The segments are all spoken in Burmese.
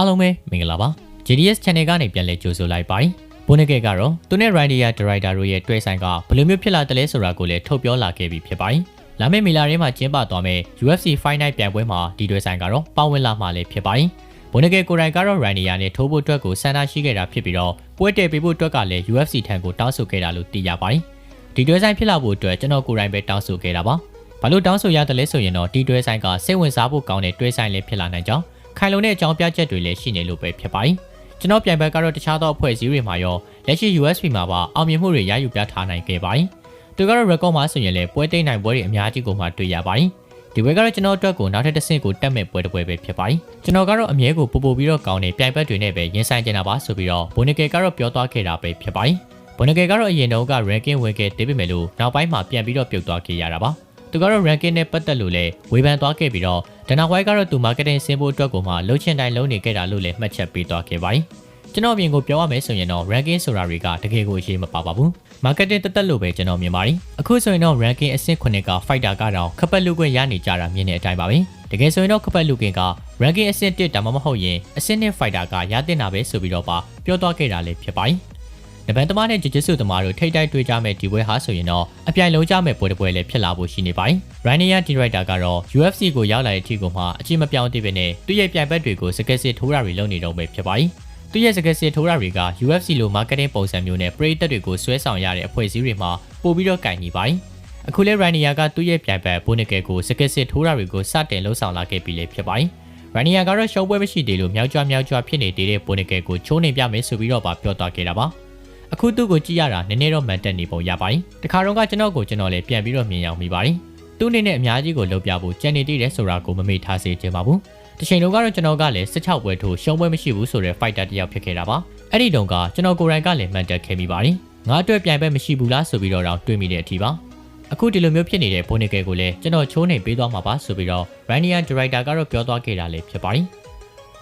အားလုံးပဲမင်္ဂလာပါ JDS Channel ကနေပြန်လည်ကြိုဆိုလိုက်ပါတယ်ဘုန်းနကေကတော့သူနဲ့ Ridia Director တို့ရဲ့တွဲဆိုင်ကဘယ်လိုမျိုးဖြစ်လာတယ်လဲဆိုတာကိုလည်းထုတ်ပြောလာခဲ့ပြီးဖြစ်ပါတယ်လာမယ့်မေလထဲမှာကျင်းပသွားမယ့် UFC Fight Night ပြိုင်ပွဲမှာဒီတွဲဆိုင်ကတော့ပါဝင်လာမှာလည်းဖြစ်ပါတယ်ဘုန်းနကေကိုရိုင်ကတော့ Ridia နဲ့ထိုးဖို့အတွက်ကိုဆန္ဒရှိခဲ့တာဖြစ်ပြီးတော့ပွဲတည်ပေးဖို့အတွက်ကလည်း UFC ထံကိုတောင်းဆိုခဲ့တာလို့သိရပါတယ်ဒီတွဲဆိုင်ဖြစ်လာဖို့အတွက်ကျွန်တော်ကိုယ်တိုင်ပဲတောင်းဆိုခဲ့တာပါဘာလို့တောင်းဆိုရတယ်လဲဆိုရင်တော့ဒီတွဲဆိုင်ကစိတ်ဝင်စားဖို့ကောင်းတဲ့တွဲဆိုင်လေးဖြစ်လာနိုင်ကြောင်း ခိုင်လုံတဲ့အကြောင်းပြချက်တွေလည်းရှိနေလို့ပဲဖြစ်ပါတယ်။ကျွန်တော်ပြန်ဘက်ကတော့တခြားသောအဖွဲ့အစည်းတွေမှာရောလက်ရှိ USB မှာပါအောင်မြင်မှုတွေရယူပြထားနိုင်ခဲ့ပါတယ်။သူကတော့ record မှာဆိုရင်လည်းပွဲသိမ်းနိုင်ပွဲတွေအများကြီးကိုမှတွေ့ရပါတယ်။ဒီဘက်ကတော့ကျွန်တော်အတွက်ကိုနောက်ထပ်တစ်ဆင့်ကိုတက်မဲ့ပွဲတစ်ပွဲပဲဖြစ်ပါတယ်။ကျွန်တော်ကတော့အမြဲကိုပို့ပို့ပြီးတော့ကောင်းတဲ့ပြိုင်ဘက်တွေနဲ့ပဲရင်ဆိုင်ကြတာပါဆိုပြီးတော့ဘိုနီကေကတော့ပြောသွားခဲ့တာပဲဖြစ်ပါတယ်။ဘိုနီကေကတော့အရင်တုန်းက ranking ဝင်ခဲ့တေးပေမဲ့လို့နောက်ပိုင်းမှာပြန်ပြီးတော့ပြုတ်သွားခဲ့ရတာပါ။ သူကတော့ ranking နဲ့ပတ်သက်လို့လည်းဝေဖန်သွားခဲ့ပြီးတော့ဒနာဝိုင်းကတော့သူ marketing ဆင်းဖို့အတွက်ကိုမှလှုပ်ချင်တိုင်းလုပ်နေခဲ့တာလို့လည်းမှတ်ချက်ပေးသွားခဲ့ပါတယ်။ကျွန်တော်အမြင်ကိုပြောရမယ်ဆိုရင်တော့ ranking ဆိုတာတွေကတကယ်ကိုအရေးမပါပါဘူး။ marketing တက်တက်လို့ပဲကျွန်တော်မြင်ပါတယ်။အခုဆိုရင်တော့ ranking အဆင့်9က fighter ကတော့ခပတ်လူခွင့်ရနေကြတာမြင်တဲ့အတိုင်းပါပဲ။တကယ်ဆိုရင်တော့ခပတ်လူကင်က ranking အဆင့်1ဒါမှမဟုတ်ရင်အဆင့်2 fighter ကရတင်တာပဲဆိုပြီးတော့ပါပြောသွားခဲ့တာလည်းဖြစ်ပါတယ်။ နဗန်သမားနဲ့ဂျစ်ဂျစ်ဆူသမားတို့ထိတ်တိုက်တွေ့ကြမဲ့ဒီပွဲဟာဆိုရင်တော့အပြိုင်လုံးကြမဲ့ပွဲတစ်ပွဲလည်းဖြစ်လာဖို့ရှိနေပါတယ်။ Rainier Director ကတော့ UFC ကိုရောက်လာတဲ့အထိကိုမှအချိန်မပြောင်းသေးပဲနဲ့သူ့ရဲ့ပြိုင်ဘက်တွေကိုစကက်စစ်ထိုးတာတွေလုပ်နေတော့ပဲဖြစ်ပါတယ်။သူ့ရဲ့စကက်စစ်ထိုးတာတွေက UFC လို marketing ပုံစံမျိုးနဲ့ပရိသတ်တွေကိုဆွဲဆောင်ရတဲ့အဖွဲ့အစည်းတွေမှာပို့ပြီးတော့ကင်နေပါတယ်။အခုလဲ Rainier ကသူ့ရဲ့ပြိုင်ဘက်ဘိုနစ်ကယ်ကိုစကက်စစ်ထိုးတာတွေကိုစတင်လှုပ်ဆောင်လာခဲ့ပြီလေဖြစ်ပါတယ်။ Rainier ကတော့ရှုံးပွဲမရှိသေးလို့မြောက်ကြွမြောက်ကြွဖြစ်နေတဲ့ဘိုနစ်ကယ်ကိုချိုးနေပြမယ်ဆိုပြီးတော့ပါပြောသွားခဲ့တာပါ။ အခုသူ့ကိုကြည့်ရတာနည်းနည်းတော့မှန်တက်နေပုံရပါတယ်တခါတော့ကကျွန်တော်ကိုကျွန်တော်လည်းပြန်ပြီးတော့မြင်အောင်မိပါတယ်သူ့အနေနဲ့အများကြီးကိုလှုပ်ပြဖို့ကြံနေတည်တယ်ဆိုတာကိုမမေ့ထားစေချင်ပါဘူးတချိန်လုံးကတော့ကျွန်တော်ကလည်း16ပွဲထိုးရှုံးပွဲမရှိဘူးဆိုတဲ့ fighter တယောက်ဖြစ်ခဲ့တာပါအဲ့ဒီတုန်းကကျွန်တော်ကိုယ်တိုင်ကလည်းမှန်တက်ခဲ့မိပါတယ်ငါအတွက်ပြိုင်ဘက်မရှိဘူးလားဆိုပြီးတော့တော့တွေးမိတဲ့အထိပါအခုဒီလိုမျိုးဖြစ်နေတဲ့ဘိုနီကယ်ကိုလည်းကျွန်တော်ချိုးနေပေးသွားမှာပါဆိုပြီးတော့ Ranian Director ကတော့ပြောသွားခဲ့တာလည်းဖြစ်ပါတယ်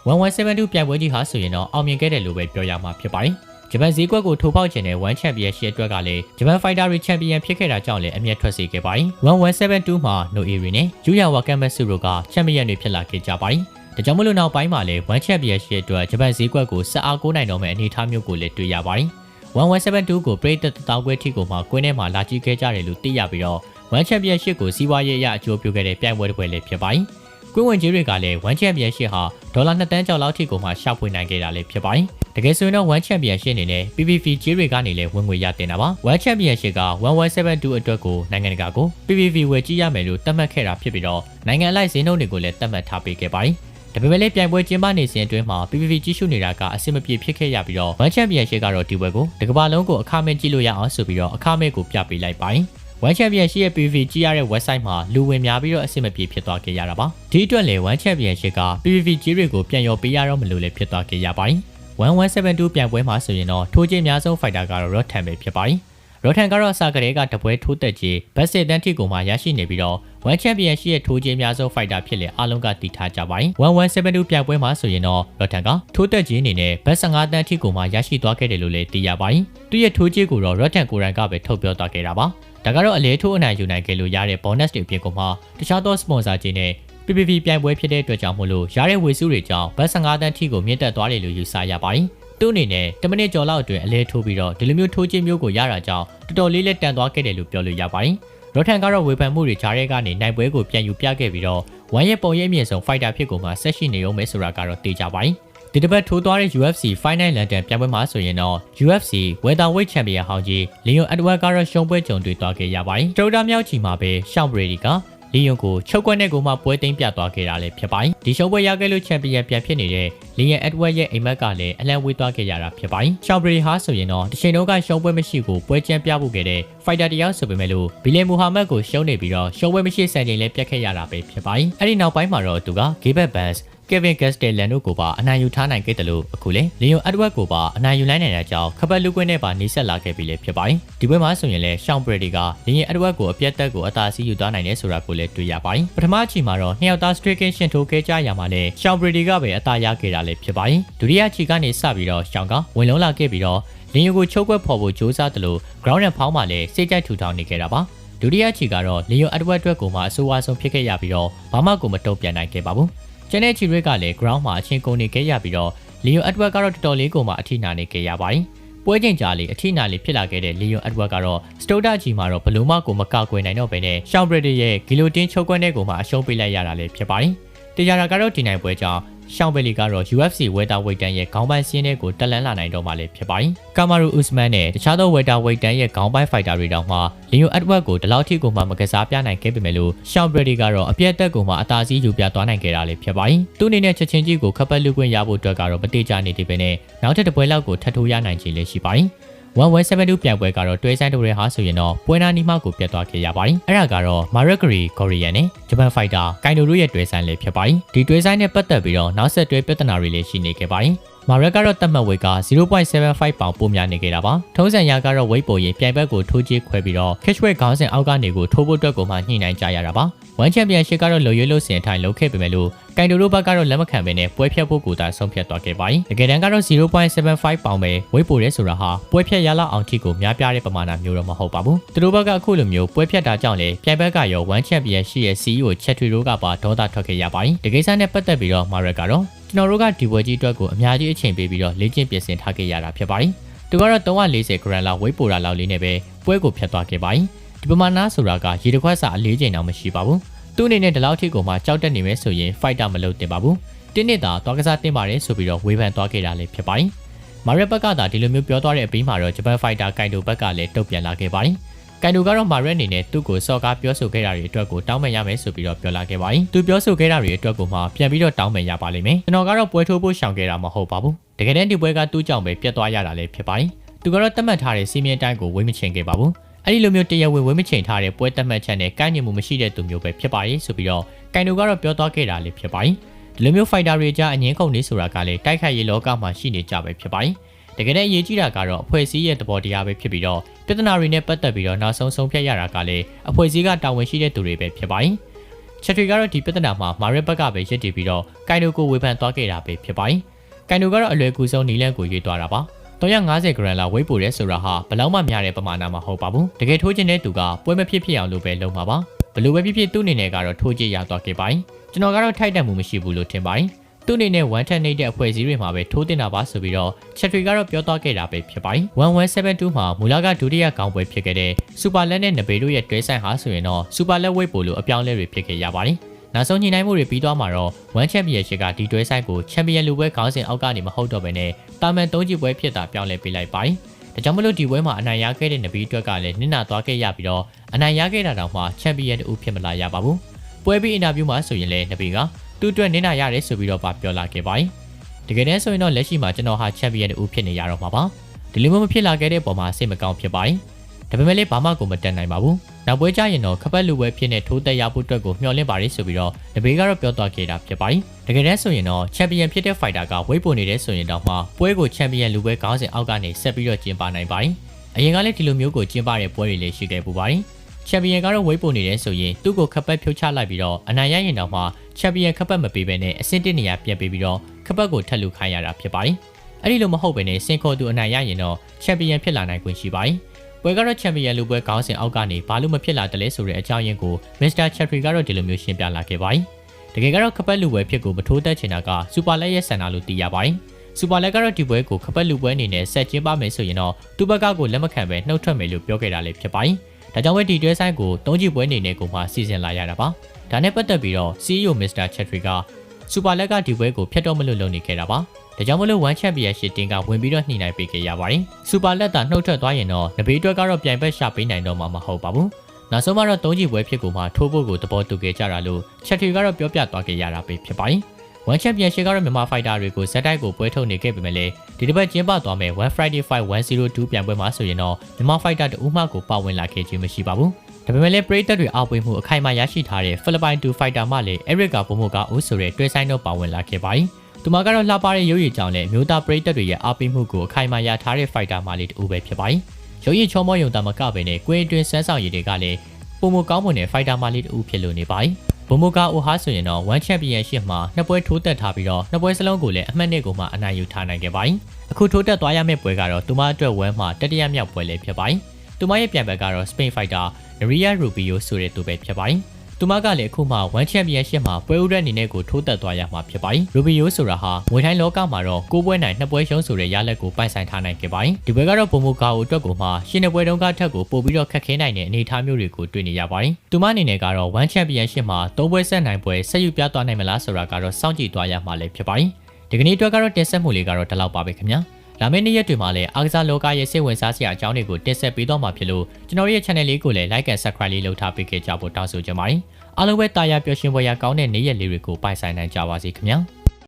1172ပြိုင်ပွဲကြီးဟာဆိုရင်တော့အောင်မြင်ခဲ့တယ်လို့ပဲပြောရမှာဖြစ်ပါတယ် ဂျပန်ဈေးကွက်ကိုထိုးပေါက်ခြင်းတဲ့1 Championship အတွက်ကလည်းဂျပန် Fighter တွေ Champion ဖြစ်ခဲ့တာကြောင့်လည်းအမျက်ထွက်စေခဲ့ပါတယ်1172မှာ No Eri နဲ့ Yuya Wakamatsu တို့က Champion တွေဖြစ်လာခဲ့ကြပါတယ်ဒါကြောင့်မလို့နောက်ပိုင်းမှာလည်း1 Championship အတွက်ဂျပန်ဈေးကွက်ကိုဆက်အားကိုးနိုင်တော့မယ့်အနေအထားမျိုးကိုလည်းတွေ့ရပါတယ်1172ကိုပရိသတ်တောင်းခွဲထိကိုမှကွင်းထဲမှာလာကြည့်ခဲ့ကြတယ်လို့သိရပြီးတော့1 Championship ကိုစီးပွားရေးအရအကျိုးပြုခဲ့တဲ့ပြိုင်ပွဲတစ်ပွဲလည်းဖြစ်ပါတယ်ကွင်းဝင်ကြီးတွေကလည်း1 Championship ဟာဒေါ်လာ2တန်းကျော်လောက်ထိကိုမှရှာဖွေနိုင်ခဲ့တာလည်းဖြစ်ပါတယ် တကယ်ဆိုရင်တော့1 Championship အနေနဲ့ PVP ကြီးတွေကနေလည်းဝင်ငွေရတင်တာပါ1 Championship က1172အတွက်ကိုနိုင်ငံတကာကို PVP ဝယ်ကြည့်ရမယ်လို့သတ်မှတ်ခဲ့တာဖြစ်ပြီးတော့နိုင်ငံအလိုက်ဈေးနှုန်းတွေကိုလည်းသတ်မှတ်ထားပေးခဲ့ပါတယ်ဒါပေမဲ့လည်းပြိုင်ပွဲကျင်းပနေစဉ်အတွင်းမှာ PVP ကြီးစုနေတာကအဆင်မပြေဖြစ်ခဲ့ရပြီးတော့1 Championship ကတော့ဒီပွဲကိုတကဘာလုံးကိုအခမဲ့ကြည့်လို့ရအောင်ဆိုပြီးတော့အခမဲ့ကိုပြပေးလိုက်ပါတယ်1 Championship ရဲ့ PVP ကြည့်ရတဲ့ website မှာလူဝင်များပြီးတော့အဆင်မပြေဖြစ်သွားခဲ့ရတာပါဒီအတွက်လည်း1 Championship က PVP ကြီးတွေကိုပြန်ရောပေးရတော့မလို့လည်းဖြစ်သွားခဲ့ရပါတယ် 1172ပြန်ပွဲမှာဆိုရင်တော့ထိုးချင်းအများဆုံး fighter ကတော့ Rotan ပဲဖြစ်ပါတယ်။ Rotan ကတော့အစကတည်းကတပွဲထိုးသက်ကြီးဘတ်စစ်တန်းထိကိုမှရရှိနေပြီးတော့1 champion ရှိရဲ့ထိုးချင်းအများဆုံး fighter ဖြစ်လေအားလုံးကတည်ထားကြပါတယ်။1172ပြန်ပွဲမှာဆိုရင်တော့ Rotan ကထိုးသက်ကြီးအနေနဲ့ဘတ်15တန်းထိကိုမှရရှိသွားခဲ့တယ်လို့လည်းသိရပါတယ်။သူ့ရဲ့ထိုးချင်းကိုတော့ Rotan ကိုယ်တိုင်ကပဲထုတ်ပြောသွားခဲ့တာပါ။ဒါကတော့အလဲထိုးအနိုင်ယူနိုင်ခဲ့လို့ရတဲ့ bonus တွေအပြင်ကမှတခြားသော sponsor ကြီးနဲ့ PPV ပြိုင်ပွဲဖြစ်တဲ့အတွက်ကြောင့်မို့လို့ရတဲ့ဝေစုတွေကြောင့်ဘတ်15တန်းထိကိုမြင့်တက်သွားတယ်လို့ယူဆရပါတယ်။သူ့အနေနဲ့10မိနစ်ကျော်လောက်အတွင်းအလဲထိုးပြီးတော့ဒီလိုမျိုးထိုးခြင်းမျိုးကိုရတာကြောင့်တော်တော်လေးလက်တန်သွားခဲ့တယ်လို့ပြောလို့ရပါတယ်။ရော့ထန်ကတော့ဝေဖန်မှုတွေကြားထဲကနေနိုင်ပွဲကိုပြန်ယူပြခဲ့ပြီးတော့ဝမ်ရဲ့ပုံရိပ်အမြင့်ဆုံးဖိုက်တာဖြစ်ကုန်မှာဆက်ရှိနေရုံပဲဆိုတာကတော့သိကြပါတယ်။ဒီတစ်ပတ်ထိုးသွားတဲ့ UFC Final London ပြိုင်ပွဲမှာဆိုရင်တော့ UFC Welterweight Champion ဟောင်းကြီး Leon Edwards ကတော့ရှုံးပွဲကြုံတွေ့သွားခဲ့ရပါတယ်။တိုတာမြောက်ချီမှာပဲ Sean Brady က လီယွန်ကိုချုပ်ကွက်နဲ့ကိုမှပွဲသိမ်းပြသွားခဲ့တာလည်းဖြစ်ပါတယ်။ဒီရှုံးပွဲရခဲ့လို့ချန်ပီယံပြန်ဖြစ်နေတဲ့လီယန်အက်ဒဝက်ရဲ့အိမ်မက်ကလည်းအလံဝေးသွားခဲ့ရတာဖြစ်ပါတယ်။ရှောင်းဘရီဟာဆိုရင်တော့တစ်ချိန်လုံးကရှုံးပွဲမရှိကိုပွဲချမ်းပြဖို့ခဲ့တဲ့ဖိုက်တာတယောက်ဆိုပေမဲ့လို့ဘီလီမူဟာမက်ကိုရှုံးနေပြီးတော့ရှုံးပွဲမရှိစံချိန်လည်းပြတ်ခဲ့ရတာပဲဖြစ်ပါတယ်။အဲ့ဒီနောက်ပိုင်းမှာတော့သူကဂေးဘက်ဘန်စ် ကယ်ဗင်ဂက်စတယ်လန်တို့ကိုပါအနိုင်ယူထားနိုင်ခဲ့တယ်လို့အခုလေလီယွန်အက်ဒဝက်ကိုပါအနိုင်ယူနိုင်နိုင်တဲ့အကြောင်းခပတ်လူကွင်းနဲ့ပါနှိစက်လာခဲ့ပြီလေဖြစ်ပါတယ်ဒီပွဲမှာဆိုရင်လည်းရှောင်းဘရဒီကလီယွန်အက်ဒဝက်ကိုအပြတ်တက်ကိုအသာစီးယူသွားနိုင်တယ်ဆိုတာကိုလည်းတွေ့ရပါတယ်ပထမအချိန်မှာတော့နှစ်ယောက်သားစထရစ်ကင်ရှင်ထိုးခဲ့ကြရမှာလဲရှောင်းဘရဒီကပဲအသာရခဲ့တာလည်းဖြစ်ပါတယ်ဒုတိယအချိန်ကနေစပြီးတော့ရှောင်းကဝင်လုံးလာခဲ့ပြီးတော့လင်ယိုကိုချုပ်ကွက်ဖော်ဖို့ကြိုးစားတယ်လို့ ground နဲ့ဖောင်းမှလည်းစိတ်ကြိုက်ထူထောင်နေခဲ့တာပါဒုတိယချီကတော့လီယိုအက်ဒဝက်အတွက်ကိုမှအဆိုးအဝါဆုံးဖြစ်ခဲ့ရပြီးတော့ဘာမှကိုမတုံ့ပြန်နိုင်ခဲ့ပါဘူး ကျန်တဲ့ချီရစ်ကလည်း ground မှာအချင်းကုန်နေခဲ့ရပြီးတော့ Leo Edward ကတော့တော်တော်လေးကိုမှအထိနာနေခဲ့ရပါတယ်ပွဲချိန်ကြာလေအထိနာလေးဖြစ်လာခဲ့တဲ့ Leo Edward ကတော့စတိုတာဂျီမှာတော့ဘလူးမကိုမကောက်ကွယ်နိုင်တော့ဘဲနဲ့ရှောင်းဘရစ်ရဲ့ဂီလိုတင်ချုပ်ကွက်တဲ့ကိုမှအရှုံးပေးလိုက်ရတာလည်းဖြစ်ပါတယ်တရားတာကတော့ဒီနိုင်ပွဲကြောင့် ရှောင်းဘယ်လီကတော့ UFC ဝေတာဝိတ်တန်ရဲ့ခေါင်းပိုင်းစင်းတဲ့ကိုတက်လန်းလာနိုင်တော့မှလည်းဖြစ်ပါတယ်။ကာမာရူဥစမန်နဲ့တခြားသောဝေတာဝိတ်တန်ရဲ့ခေါင်းပိုင်းဖိုက်တာတွေတောင်မှလီယိုအက်ဒဝတ်ကိုဒီလောက်ထိကိုမှမကစားပြနိုင်ခဲ့ပေမဲ့လို့ရှောင်းဘယ်လီကတော့အပြည့်အသက်ကိုမှအသာစီးယူပြသွားနိုင်ခဲ့တာလည်းဖြစ်ပါတယ်။သူ့အနေနဲ့ချက်ချင်းကြီးကိုခပ်ပတ်လူခွင့်ရဖို့အတွက်ကတော့မတိကျနေသေးပဲနဲ့နောက်ထပ်တစ်ပွဲလောက်ကိုထပ်ထိုးရနိုင်ချေလည်းရှိပါတယ်။ 1172ပြိုင်ပွဲကတော့တွဲဆိုင်တူတွေဟာဆိုရင်တော့ပွဲနာနီမောက်ကိုပြတ်သွားခဲ့ရပါတယ်။အဲ့ဒါကတော့ Maragri Korean နဲ့ Japan Fighter ကိုင်တိုတို့ရဲ့တွဲဆိုင်လေးဖြစ်ပါတယ်။ဒီတွဲဆိုင်နဲ့ပတ်သက်ပြီးတော့နောက်ဆက်တွဲပြဿနာတွေလည်းရှိနေခဲ့ပါတယ်။ မာရက်ကတော့တတ်မှတ်ဝေက0.75ပေါင်ပိုများနေခဲ့တာပါ။ထုံးစံရာကတော့ဝိတ်ပေါ်ရင်ပြိုင်ဘက်ကိုထိုးကြီးခွဲပြီးတော့ cashback ခေါင်းစဉ်အောက်ကနေကိုထိုးဖို့အတွက်ကိုမှညှိနှိုင်းကြရတာပါ။ One Championship ကတော့လိုရွေးလို့စင်ထိုင်လုပ်ခဲ့ပေမဲ့လို့ကင်တိုတို့ဘက်ကတော့လက်မခံဘဲနဲ့ပွဲဖြတ်ဖို့ကိုသာဆုံးဖြတ်သွားခဲ့ပါတယ်။တကယ်တမ်းကတော့0.75ပေါင်ပဲဝိတ်ပိုရဲဆိုတာဟာပွဲဖြတ်ရလောက်အောင်ထိကိုများပြားတဲ့ပမာဏမျိုးတော့မဟုတ်ပါဘူး။သူတို့ဘက်ကအခုလိုမျိုးပွဲဖြတ်တာကြောင့်လေပြိုင်ဘက်ကရော One Champion ရှိရဲ့ CEO ချက်ထွေတို့ကပါဒေါသထွက်ခဲ့ရပါတယ်။ဒီကိစ္စနဲ့ပတ်သက်ပြီးတော့မာရက်ကတော့ ကျွန်တော်တို့ကဒီပွဲကြီးအတွက်ကိုအများကြီးအချိန်ပေးပြီးတော့လေ့ကျင့်ပြင်ဆင်ထားခဲ့ရတာဖြစ်ပါတယ်။သူကတော့340 gram လောက်ဝိတ်ပိုတာလောက်လေးနဲ့ပဲပွဲကိုဖျက်သွားခဲ့ပါတယ်။ဒီပမာဏဆိုတာကရေတစ်ခွက်စာအလေးချိန်တောင်မရှိပါဘူး။သူ့အနေနဲ့ဒီလောက်ထိကိုမှကြောက်တက်နေမယ်ဆိုရင်ဖိုက်တာမလုပ်တင်ပါဘူးတင်းနှစ်သာသွားကစားတင်ပါတယ်ဆိုပြီးတော့ဝေဖန်သွားခဲ့တာလည်းဖြစ်ပါတယ်မာရက်ဘက်ကသာဒီလိုမျိုးပြောသွားတဲ့အပြီးမှာတော့ဂျပန်ဖိုက်တာကိုင်တိုဘက်ကလည်းတုတ်ပြန်လာခဲ့ပါတယ် ကိုင်တိုကတော့မာရက်အနေနဲ့သူ့ကိုစော်ကားပြောဆိုခဲ့တာတွေအတွက်ကိုတောင်းပန်ရမယ်ဆိုပြီးတော့ပြောလာခဲ့ပါတယ်သူပြောဆိုခဲ့တာတွေအတွက်ကိုမှပြန်ပြီးတော့တောင်းပန်ရပါလိမ့်မယ်ကျွန်တော်ကတော့ပွဲထိုးဖို့ရှောင်ခဲ့တာမဟုတ်ပါဘူးတကယ်တမ်းဒီပွဲကသူ့ကြောင့်ပဲပြတ်သွားရတာလည်းဖြစ်ပါတယ်သူကတော့တတ်မှတ်ထားတဲ့စီမင်းတိုင်းကိုဝေးမချင်ခဲ့ပါဘူးအဲ့ဒီလိုမျိုးတရားဝင်ဝေးမချိန်ထားတဲ့ပွဲတက်မှတ်ချက်နဲ့ကိုင်းညင်မှုမရှိတဲ့သူမျိုးပဲဖြစ်ပါရဲ့ဆိုပြီးတော့ကိုင်တိုကတော့ပြောသွားခဲ့တာလေးဖြစ်ပါတယ်ဒီလိုမျိုးဖိုက်တာတွေကြားအငင်းခုန်နေဆိုတာကလည်းတိုက်ခိုက်ရေးလောကမှာရှိနေကြပဲဖြစ်ပါတယ် တကယ်တဲ့အရေးကြီးတာကတော့အဖွဲ့အစည်းရဲ့သဘောတရားပဲဖြစ်ပြီးတော့ပြဿနာတွေနဲ့ပတ်သက်ပြီးတော့နောက်ဆုံးဆုံးဖြတ်ရတာကလည်းအဖွဲ့အစည်းကတာဝန်ရှိတဲ့သူတွေပဲဖြစ်ပါတယ်ချက်တွေကတော့ဒီပြဿနာမှာမာရက်ဘက်ကပဲရစ်တည်ပြီးတော့ကိုင်တိုကိုဝေဖန်သွားခဲ့တာပဲဖြစ်ပါတယ်ကိုင်တိုကတော့အလွယ်ကူဆုံးနီလန့်ကိုရွေးသွားတာပါ350ဂရမ်လောက်ဝိတ်ပို့ရဲဆိုတာဟာဘလောက်မှများတဲ့ပမာဏမဟုတ်ပါဘူးတကယ်ထိုးခြင်းတဲ့သူကပွဲမဖြစ်ဖြစ်အောင်လုပ်ပဲလုပ်မှာပါဘလို့ပဲဖြစ်ဖြစ်သူ့အနေနဲ့ကတော့ထိုးကြည့်ရသွားခဲ့ပါတယ်ကျွန်တော်ကတော့ထိုက်တန်မှုမရှိဘူးလို့ထင်ပါတယ် သူ့အနေနဲ့1ထက်နေတဲ့အဖွဲ့အစည်းတွေမှာပဲထိုးတင်တာပါဆိုပြီးတော့ချက်တွေကတော့ပြောသွားခဲ့တာပဲဖြစ်ပါတယ်1172မှာမူလကဒုတိယကောင်းပွဲဖြစ်ခဲ့တဲ့စူပါလက်နဲ့နဘေတို့ရဲ့တွဲဆိုင်ဟာဆိုရင်တော့စူပါလက်ဝိတ်ပို့လို့အပြောင်းလဲတွေဖြစ်ခဲ့ရပါတယ်နောက်ဆုံးညှိနှိုင်းမှုတွေပြီးသွားမှာတော့ One Championship ကဒီတွဲဆိုင်ကို Champion လူပွဲခေါင်းစဉ်အောက်ကနေမဟုတ်တော့ဘဲနဲ့တာမန်သုံးကြည့်ပွဲဖြစ်တာပြောင်းလဲပေးလိုက်ပါတယ်။ဒါကြောင့်မလို့ဒီပွဲမှာအနိုင်ရခဲ့တဲ့နဗီအတွက်ကလည်းနစ်နာသွားခဲ့ရပြီးတော့အနိုင်ရခဲ့တာတောင်မှ Champion တူဖြစ်မလာရပါဘူး။ပွဲပြီးအင်တာဗျူးမှာဆိုရင်လည်းနဗီက သူ့အတွက်နစ်နာရတယ်ဆိုပြီးတော့ပြောလာခဲ့ပါတယ်။တကယ်တမ်းဆိုရင်တော့လက်ရှိမှာကျွန်တော်ဟာ Champion တူဖြစ်နေရတော့မှာပါ။ဒီလိုမျိုးမဖြစ်လာခဲ့တဲ့ပုံမှာစိတ်မကောင်းဖြစ်ပါတယ်။ဒါပေမဲ့လည်းဘာမှကိုမတက်နိုင်ပါဘူးနောက်ပွဲကြရင်တော့ခပတ်လူပွဲဖြစ်နေထိုးတက်ရဖို့အတွက်ကိုမျှော်လင့်ပါတယ်ဆိုပြီးတော့တပေကတော့ပြောသွားခဲ့တာဖြစ်ပါတယ်တကယ်တမ်းဆိုရင်တော့ချန်ပီယံဖြစ်တဲ့ဖိုက်တာကဝိတ်ပုံနေတဲ့ဆိုရင်တော့မှပွဲကိုချန်ပီယံလူပွဲခေါင်းစဉ်အောက်ကနေဆက်ပြီးတော့ကျင်းပနိုင်ပါတယ်အရင်ကလည်းဒီလိုမျိုးကိုကျင်းပတဲ့ပွဲတွေလည်းရှိခဲ့ပူပါတယ် ချန်ပီယံကတော့ဝိတ်ပုံနေတယ်ဆိုရင်သူ့ကိုခပတ်ဖြုတ်ချလိုက်ပြီးတော့အနိုင်ရရင်တော့မှချန်ပီယံခပတ်မပေးဘဲနဲ့အဆင့်တစ်နေရာပြန်ပေးပြီးတော့ခပတ်ကိုထပ်လူခိုင်းရတာဖြစ်ပါတယ်အဲ့ဒီလိုမဟုတ်ဘဲနဲ့စင်ခေါ်သူအနိုင်ရရင်တော့ချန်ပီယံဖြစ်လာနိုင်ခွင့်ရှိပါတယ်ပွဲကတော့ချန်ပီယံလူပွဲခေါင်းစဉ်အောက်ကနေဘာလို့မဖြစ်လာတလဲဆိုတဲ့အကြောင်းရင်းကိုမစ္စတာချက်ထရီကတော့ဒီလိုမျိုးရှင်းပြလာခဲ့ပါတယ်။တကယ်ကတော့ခပတ်လူပွဲဖြစ်ကိုမထိုးသက်ချင်တာကစူပါလက်ရဲ့ဆန္ဒလို့သိရပါတယ်။စူပါလက်ကတော့ဒီပွဲကိုခပတ်လူပွဲအနေနဲ့ဆက်ကျင်းပမယ်ဆိုရင်တော့သူ့ဘက်ကကိုလက်မခံပဲနှုတ်ထွက်မယ်လို့ပြောခဲ့တာလည်းဖြစ်ပါတယ်။ ဒါကြောင့်ပဲဒီတွဲဆိုင်ကိုတုံးကြည့်ပွဲအနေနဲ့ကိုမှစီစဉ်လာရတာပါ။ဒါနဲ့ပတ်သက်ပြီးတော့ CEO မစ္စတာချက်ထရီကစူပါလက်ကဒီပွဲကိုဖျက်တော့မလို့လုပ်နေခဲ့တာပါ။ဒါကြောင့်မလို့ One Championship တင်ကဝင်ပြီးတော့ညှိနှိုင်းပေးခဲ့ရပါတယ်။စူပါလက်တာနှုတ်ထွက်သွားရင်တော့နဘေးအတွက်ကတော့ပြိုင်ဘက်ရှာပေးနိုင်တော့မှာမဟုတ်ပါဘူး။နောက်ဆုံးမှတော့သုံးကြည့်ပွဲဖြစ်ကိုမှထိုးဖို့ကိုသဘောတူခဲ့ကြတာလို့ချက်ထရီကတော့ပြောပြသွားခဲ့ရတာပဲဖြစ်ပါတယ်။ One Championship ကတော့မြန်မာ fighter တွေကိုဇက်တိုက်ကိုပွဲထုတ်နေခဲ့ပေမဲ့လည်းဒီတစ်ပတ်ကျင်းပသွားမယ့် One Friday Fight 102ပြိုင်ပွဲမှာဆိုရင်တော့မြန်မာ fighter တဦးမှကိုပါဝင်လာခဲ့ခြင်းမရှိပါဘူး။ဒါပေမဲ့လည်းပရိသတ်တွေအားပေးမှုအခိုင်အမာရရှိထားတဲ့ဖိလစ်ပိုင်2 fighter မှလည်း Eric ကဘုံမိုကဦးဆိုတဲ့တွဲဆိုင်တော့ပါဝင်လာခဲ့ပါတယ်။သူမကတော့လှပတဲ့ရုပ်ရည်ကြောင့်လည်းမျိုးသားပရိသတ်တွေရဲ့အားပေးမှုကိုအခိုင်အမာရထားတဲ့ဖိုက်တာမလေးတူပဲဖြစ်ပါတယ်။ရုပ်ရည်ချောမောယုံတာမကပဲနဲ့ကွင်းအတွင်းဆန်းဆောင်ရည်တွေကလည်းပုံမကောင်းမွန်တဲ့ဖိုက်တာမလေးတူဖြစ်လို့နေပါတယ်။ ဘုံမကအိုဟာဆိုရင်တော့1 Championship မှာနှစ်ပွဲထိုးတက်ထားပြီးတော့နှစ်ပွဲစလုံးကိုလည်းအမှတ်နှစ်ကိုမှအနိုင်ယူထားနိုင်ခဲ့ပါတယ်။အခုထိုးတက်သွားရမယ့်ပွဲကတော့သူမအတွက်ဝဲမှာတတိယမြောက်ပွဲလေးဖြစ်ပါတယ်။သူမရဲ့ပြန်ဘက်ကတော့ Spain Fighter Maria Rubio ဆိုတဲ့သူပဲဖြစ်ပါတယ်။ သူမကလည်းအခုမှ One Championship မှာပွဲဥရက်အနေနဲ့ကိုထိုးတက်သွားရမှာဖြစ်ပါတယ်။ Rubio ဆိုတာဟာငွေထိုင်းလောကမှာတော့ကိုးပွဲနိုင်နှစ်ပွဲရှုံးဆိုတဲ့ရလက်ကိုပိုင်ဆိုင်ထားနိုင်ခဲ့ပါတယ်။ဒီပွဲကတော့ပုံမူကာကိုအတွက်ကိုမှရှင်းတဲ့ပွဲတုန်းကထက်ကိုပို့ပြီးတော့ခက်ခဲနိုင်တဲ့အနေအထားမျိုးတွေကိုတွေ့နေရပါတယ်။သူမအနေနဲ့ကတော့ One Championship မှာသုံးပွဲဆက်နိုင်ပွဲဆက်ယူပြသွားနိုင်မလားဆိုတာကတော့စောင့်ကြည့်သွားရမှာလည်းဖြစ်ပါတယ်။ဒီကနေ့အတွက်ကတော့တင်ဆက်မှုလေးကတော့ဒီလောက်ပါပဲခင်ဗျာ။ လာမယ့်နေ့ရက်တွေမှာလည်းအားကစားလောကရဲ့စိတ်ဝင်စားစရာအကြောင်းတွေကိုတင်ဆက်ပေးတော့မှာဖြစ်လို့ကျွန်တော်ရဲ့ channel လေးကိုလည်း like and subscribe လေးလုပ်ထားပေးခဲ့ကြဖို့တောင်းဆိုချင်ပါတယ်။အားလုံးပဲတာယာပျော်ရွှင်ပွဲရကောင်းတဲ့နေ့ရက်လေးတွေကိုပိုင်ဆိုင်နိုင်ကြပါစေခင်ဗျာ။